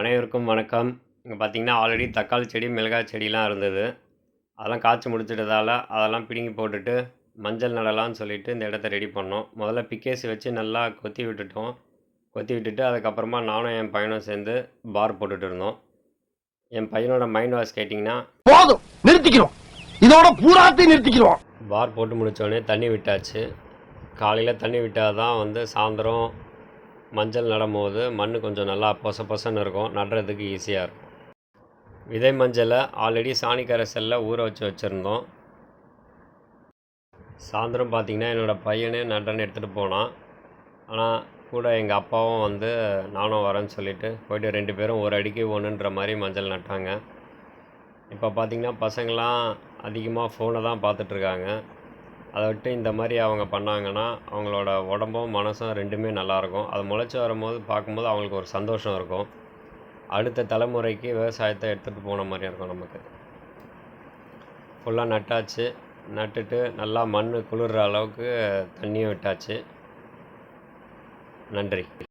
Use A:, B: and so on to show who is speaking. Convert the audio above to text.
A: அனைவருக்கும் வணக்கம். இங்கே பார்த்தீங்கன்னா ஆல்ரெடி தக்காளி செடி மிளகாய் செடிலாம் இருந்தது. அதெல்லாம் காய்ச்சி முடிச்சிட்டதால் அதெல்லாம் பிடுங்கி போட்டுட்டு மஞ்சள் நடலாம்னு சொல்லிட்டு இந்த இடத்த ரெடி பண்ணோம். முதல்ல பிக்கேசி வச்சு நல்லா கொத்தி விட்டுட்டோம். கொத்தி விட்டுட்டு அதுக்கப்புறமா நானும் என் பையனும் சேர்ந்து பார் போட்டுட்டு இருந்தோம். என் பையனோட மைண்ட் வாஷ் கேட்டிங்கன்னா
B: போதும் நிறுத்திக்கிறோம். இதோட பூராத்தையும் நிறுத்திக்கிறோம்.
A: பார் போட்டு முடித்தோடனே தண்ணி விட்டாச்சு. காலையில் தண்ணி விட்டால் தான் வந்து சாயந்தரம் மஞ்சள் நடும்போது மண் கொஞ்சம் நல்லா பொச பொசன்னு இருக்கும். நடுறதுக்கு ஈஸியாக இருக்கும். விதை மஞ்சளை ஆல்ரெடி சாணி கரைசலில் ஊற வச்சு வச்சுருந்தோம். சாயந்தரம் பார்த்திங்கன்னா என்னோடய பையனே நடுறேன்னு எடுத்துகிட்டு போனான். ஆனால் கூட எங்கள் அப்பாவும் வந்து நானும் வரேன்னு சொல்லிட்டு போயிட்டு ரெண்டு பேரும் ஒரு அடிக்கு ஒன்றுன்ற மாதிரி மஞ்சள் நட்டாங்க. இப்போ பார்த்திங்கன்னா பசங்களாம் அதிகமாக ஃபோனை தான் பார்த்துட்ருக்காங்க அதை விட்டு இந்த மாதிரி அவங்க பண்ணாங்கன்னா அவங்களோட உடம்பும் மனசும் ரெண்டுமே நல்லாயிருக்கும் அது முளைச்சி வரும்போது பார்க்கும்போது அவங்களுக்கு ஒரு சந்தோஷம் இருக்கும். அடுத்த தலைமுறைக்கு விவசாயத்தை எடுத்துகிட்டு போன மாதிரி இருக்கும் நமக்கு. ஃபுல்லாக நட்டாச்சு. நட்டுட்டு நல்லா மண் குளிர்ற அளவுக்கு தண்ணியும் விட்டாச்சு. நன்றி.